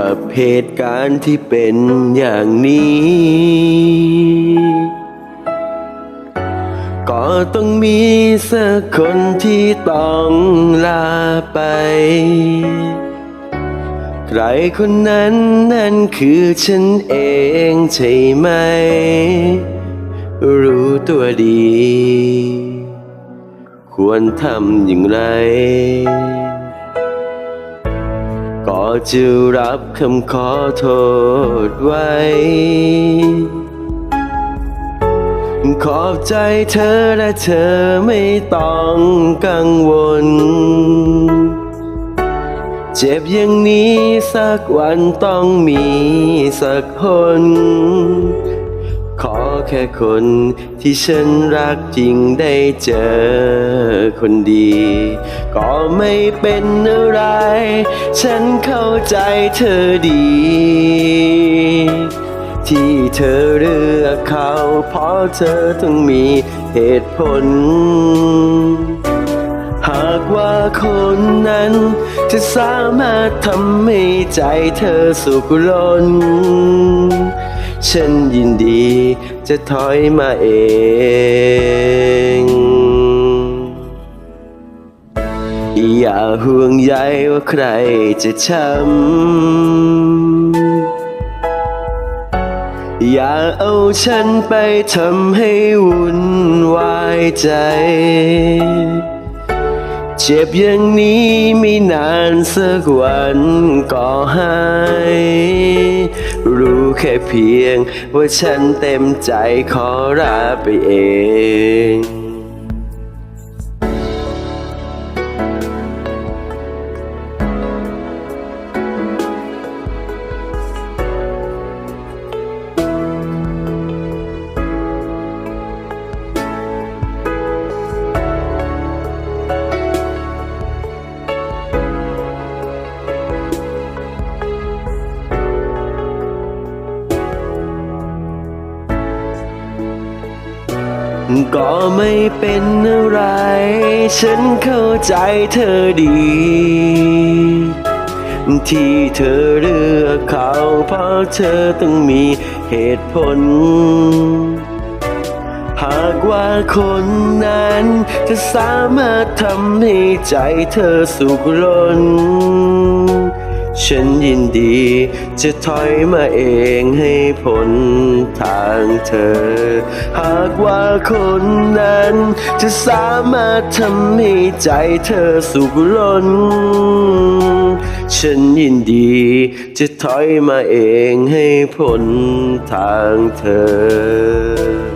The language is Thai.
กับเหตุการณ์ที่เป็นอย่างนี้ ก็ต้องมีสักคนที่ต้องลาไป ใครคนนั้นนั่นคือฉันเองใช่ไหม รู้ตัวดี ควรทำอย่างไร จะรับคำขอโทษไว้ ขอบใจเธอและเธอไม่ต้องกังวล เจ็บอย่างนี้สักวันต้องมีสักคน ขอแค่คนที่ฉันรักจริงได้เจอคนดี ก็ไม่เป็นอะไร ฉันเข้าใจเธอดี ที่เธอเลือกเขาเพราะเธอต้องมีเหตุผล หากว่าคนนั้นจะสามารถทำให้ใจเธอสุขล้น ฉันยินดีจะถอยมาเองอย่าห่วงใยว่าใครจะช้ำอย่าเอาฉันไปทำให้วุ่นวายใจ เจ็บอย่างนี้ไม่นานสักวันก็หาย รู้แค่เพียง ว่าฉันเต็มใจขอลาไปเอง ก็ไม่เป็นอะไร ฉันเข้าใจเธอดี ที่เธอเลือกเขาเพราะเธอต้องมีเหตุผล หากว่าคนนั้นจะสามารถทำให้ใจเธอสุขล้น ฉันยินดี จะถอยมาเองให้พ้นทางเธอ หากว่าคนนั้น จะสามารถทำให้ใจเธอสุขล้น ฉันยินดี จะถอยมาเองให้พ้นทางเธอ